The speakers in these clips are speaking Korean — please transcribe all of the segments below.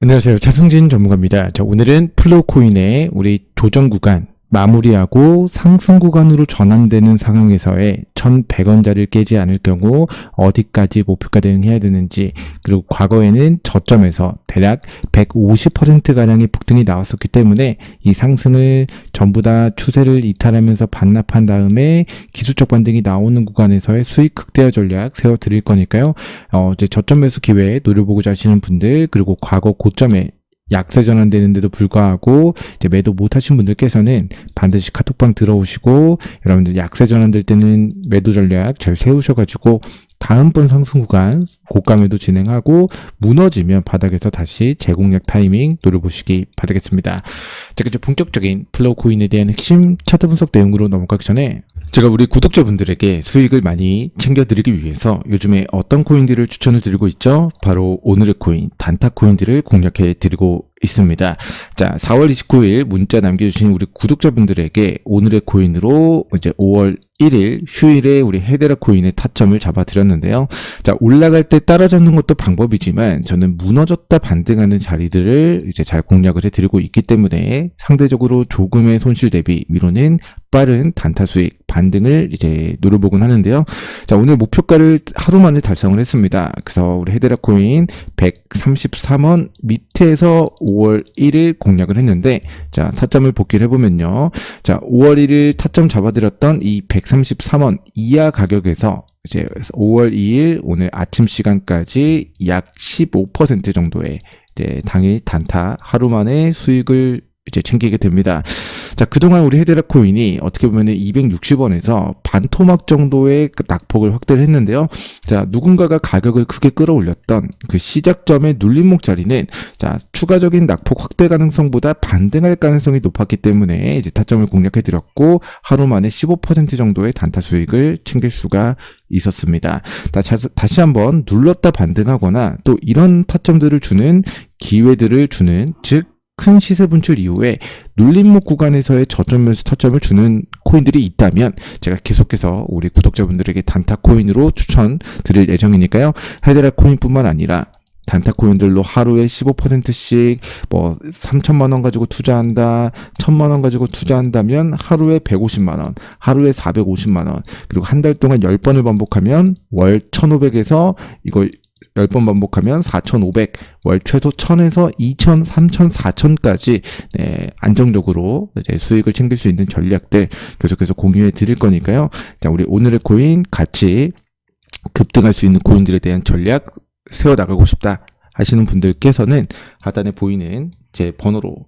안녕하세요. 차승진 전문가입니다. 자, 오늘은 플로우코인의 우리 조정 구간 마무리하고 상승 구간으로 전환되는 상황에서의 1100원짜리를 깨지 않을 경우 어디까지 목표가 대응해야 되는지 그리고 과거에는 저점에서 대략 150%가량의 폭등이 나왔었기 때문에 이 상승을 전부 다 추세를 이탈하면서 반납한 다음에 기술적 반등이 나오는 구간에서의 수익 극대화 전략 세워 드릴 거니까요. 어, 이제 저점 매수 기회에 노려보고자 하시는 분들 그리고 과거 고점에 약세 전환되는데도 불구하고 이제 매도 못하신 분들께서는 반드시 카톡방 들어오시고 여러분들 약세 전환될 때는 매도 전략 잘 세우셔가지고 다음번 상승 구간 고가 매도 진행하고 무너지면 바닥에서 다시 재공략 타이밍 노려보시기 바라겠습니다. 자, 이제 본격적인 플로우 코인에 대한 핵심 차트 분석 내용으로 넘어가기 전에 제가 우리 구독자분들에게 수익을 많이 챙겨드리기 위해서 요즘에 어떤 코인들을 추천을 드리고 있죠? 바로 오늘의 코인, 단타 코인들을 공략해 드리고 있습니다. 자, 4월 29일 문자 남겨주신 우리 구독자분들에게 오늘의 코인으로 이제 5월 1일 휴일에 우리 헤데라 코인의 타점을 잡아드렸는데요. 자, 올라갈 때 따라잡는 것도 방법이지만 저는 무너졌다 반등하는 자리들을 이제 잘 공략을 해드리고 있기 때문에 상대적으로 조금의 손실 대비 위로는 빠른 단타 수익 반등을 이제 노려보곤 하는데요. 자, 오늘 목표가를 하루 만에 달성을 했습니다. 그래서 우리 헤데라 코인 133원 밑에서 5월 1일 공략을 했는데, 자, 타점을 복귀를 해보면요. 자, 5월 1일 타점 잡아드렸던 이 133원 이하 가격에서 이제 5월 2일 오늘 아침 시간까지 약 15% 정도의 이제 당일 단타 하루 만에 수익을 이제 챙기게 됩니다. 자, 그동안 우리 헤드락 코인이 어떻게 보면 260원에서 반토막 정도의 그 낙폭을 확대를 했는데요. 자, 누군가가 가격을 크게 끌어올렸던 그 시작점의 눌림목 자리는 자, 추가적인 낙폭 확대 가능성보다 반등할 가능성이 높았기 때문에 이제 타점을 공략해 드렸고 하루 만에 15% 정도의 단타 수익을 챙길 수가 있었습니다. 다시, 다시 한번 눌렀다 반등하거나 또 이런 타점들을 주는 기회들을 주는 즉 큰 시세 분출 이후에 눌림목 구간에서의 저점 매수 타점을 주는 코인들이 있다면 제가 계속해서 우리 구독자분들에게 단타 코인으로 추천 드릴 예정이니까요. 헤드라 코인뿐만 아니라 단타 코인들로 하루에 15%씩 뭐 3천만 원 가지고 투자한다, 1천만 원 가지고 투자한다면 하루에 150만 원, 하루에 450만 원, 그리고 한 달 동안 10번을 반복하면 월 1,500에서 이거 10번 반복하면 4,500, 월 최소 1,000에서 2,000, 3,000, 4,000까지 네, 안정적으로 이제 수익을 챙길 수 있는 전략들 계속해서 공유해 드릴 거니까요. 자, 우리 오늘의 코인 같이 급등할 수 있는 코인들에 대한 전략 세워 나가고 싶다 하시는 분들께서는 하단에 보이는 제 번호로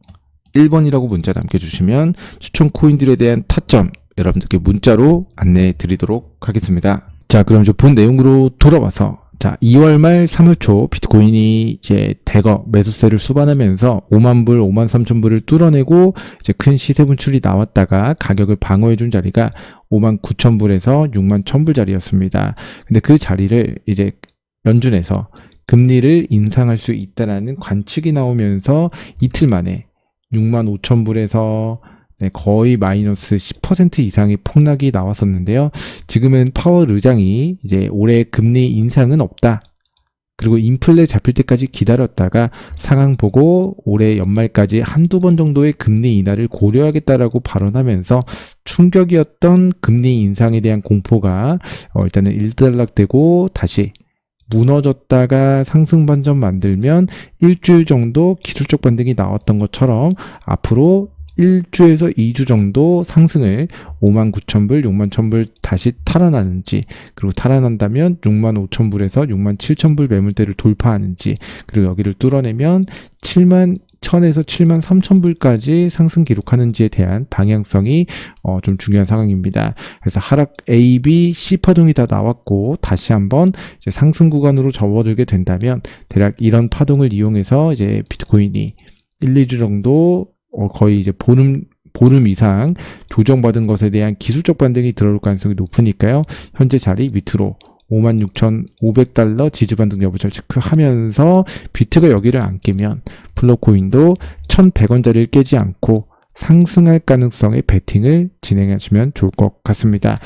1번이라고 문자 남겨주시면 추천 코인들에 대한 타점 여러분들께 문자로 안내해 드리도록 하겠습니다. 자, 그럼 이제 본 내용으로 돌아와서 자, 2월 말 3월 초 비트코인이 이제 대거 매수세를 수반하면서 5만 불, 5만 3천 불을 뚫어내고 이제 큰 시세 분출이 나왔다가 가격을 방어해 준 자리가 5만 9천 불에서 6만 1천 불 자리였습니다. 근데 그 자리를 이제 연준에서 금리를 인상할 수 있다라는 관측이 나오면서 이틀 만에 6만 5천 불에서 네, 거의 마이너스 10% 이상의 폭락이 나왔었는데요. 지금은 파월 의장이 이제 올해 금리 인상은 없다. 그리고 인플레 잡힐 때까지 기다렸다가 상황 보고 올해 연말까지 한두 번 정도의 금리 인하를 고려하겠다라고 발언하면서 충격이었던 금리 인상에 대한 공포가 어, 일단은 일단락되고 다시 무너졌다가 상승 반전 만들면 일주일 정도 기술적 반등이 나왔던 것처럼 앞으로 1주에서 2주 정도 상승을 5만 9천 불, 6만 1천 불 다시 탈환하는지, 그리고 탈환한다면 6만 5천 불에서 6만 7천 불 매물대를 돌파하는지, 그리고 여기를 뚫어내면 7만 1000에서 7만 3천 불까지 상승 기록하는지에 대한 방향성이 어, 좀 중요한 상황입니다. 그래서 하락 A, B, C 파동이 다 나왔고 다시 한번 이제 상승 구간으로 접어들게 된다면 대략 이런 파동을 이용해서 이제 비트코인이 1, 2주 정도 어, 거의 이제 보름 보름 이상 조정받은 것에 대한 기술적 반등이 들어올 가능성이 높으니까요. 현재 자리 밑으로 56,500달러 지지 반등 여부를 체크하면서 비트가 여기를 안 깨면 플로코인도 1,100원짜리를 깨지 않고 상승할 가능성의 베팅을 진행하시면 좋을 것 같습니다.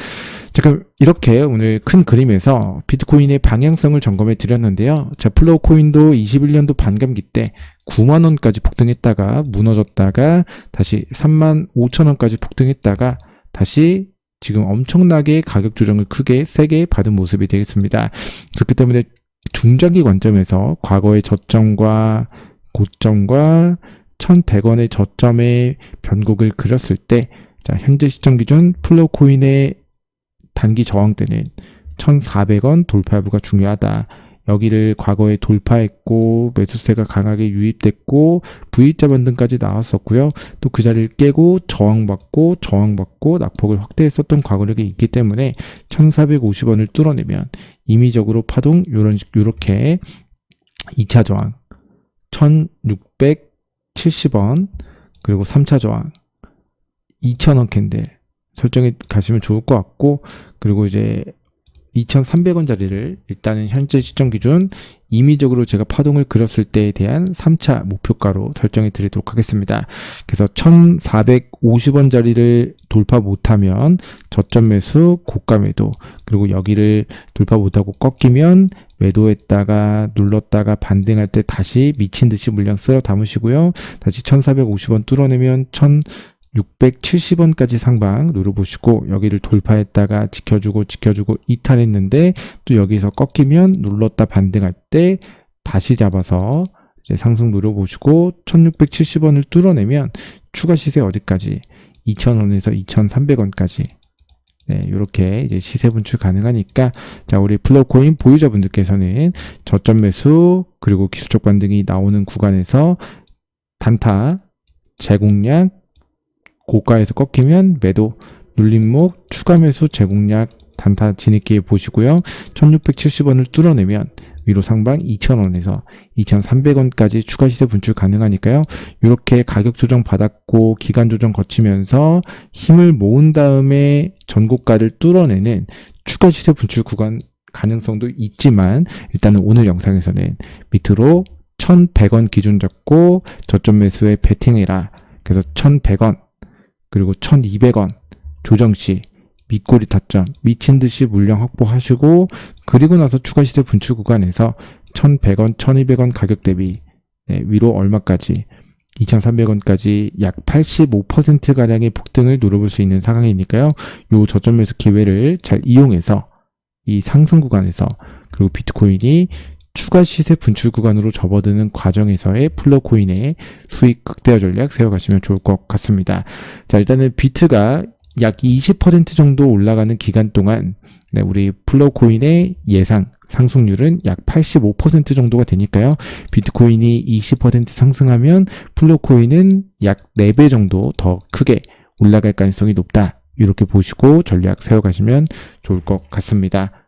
자, 그럼 이렇게 오늘 큰 그림에서 비트코인의 방향성을 점검해 드렸는데요. 자, 플로우 코인도 21년도 반감기 때 9만 원까지 폭등했다가 무너졌다가 다시 3만 5천 원까지 폭등했다가 다시 지금 엄청나게 가격 조정을 크게 세게 받은 모습이 되겠습니다. 그렇기 때문에 중장기 관점에서 과거의 저점과 고점과 1,100원의 저점의 변곡을 그렸을 때 자, 현재 시점 기준 플로우 코인의 단기 저항대는 1,400원 돌파 여부가 중요하다. 여기를 과거에 돌파했고 매수세가 강하게 유입됐고 V자 반등까지 나왔었고요. 또 그 자리를 깨고 저항받고 저항받고 낙폭을 확대했었던 과거력이 있기 때문에 1,450원을 뚫어내면 임의적으로 파동 요런 식 요렇게 2차 저항 1,670원 그리고 3차 저항 2,000원 캔들 설정해 가시면 좋을 것 같고 그리고 이제 2,300원짜리를 일단은 현재 시점 기준 임의적으로 제가 파동을 그렸을 때에 대한 3차 목표가로 설정해 드리도록 하겠습니다. 그래서 1,450원짜리를 돌파 못하면 저점 매수, 고가 매도, 그리고 여기를 돌파 못하고 꺾이면 매도했다가 눌렀다가 반등할 때 다시 미친 듯이 물량 쓸어 담으시고요. 다시 1,450원 뚫어내면 1,000 670원까지 상방 누려보시고 여기를 돌파했다가 지켜주고 지켜주고 이탈했는데 또 여기서 꺾이면 눌렀다 반등할 때 다시 잡아서 이제 상승 누려보시고 1670원을 뚫어내면 추가 시세 어디까지? 2000원에서 2300원까지. 네, 이렇게 이제 시세 분출 가능하니까 자, 우리 플로코인 보유자분들께서는 저점 매수 그리고 기술적 반등이 나오는 구간에서 단타 제공량 고가에서 꺾이면 매도, 눌림목, 추가 매수, 제공약, 단타 진입기에 보시고요. 1670원을 뚫어내면 위로 상방 2000원에서 2300원까지 추가 시세 분출 가능하니까요. 이렇게 가격 조정 받았고 기간 조정 거치면서 힘을 모은 다음에 전고가를 뚫어내는 추가 시세 분출 구간 가능성도 있지만 일단은 오늘 영상에서는 밑으로 1100원 기준 잡고 저점 매수에 베팅해라. 그래서 1100원 그리고 1200원 조정 시 밑꼬리 타점 미친 듯이 물량 확보하시고 그리고 나서 추가 시세 분출 구간에서 1100원, 1200원 가격 대비 네, 위로 얼마까지 2300원까지 약 85%가량의 폭등을 노려볼 수 있는 상황이니까요. 요 저점 매수 기회를 잘 이용해서 이 상승 구간에서 그리고 비트코인이 추가 시세 분출 구간으로 접어드는 과정에서의 플로코인의 수익 극대화 전략 세워가시면 좋을 것 같습니다. 자, 일단은 비트가 약 20% 정도 올라가는 기간 동안 네, 우리 플로코인의 예상 상승률은 약 85% 정도가 되니까요. 비트코인이 20% 상승하면 플로코인은 약 4배 정도 더 크게 올라갈 가능성이 높다. 이렇게 보시고 전략 세워가시면 좋을 것 같습니다.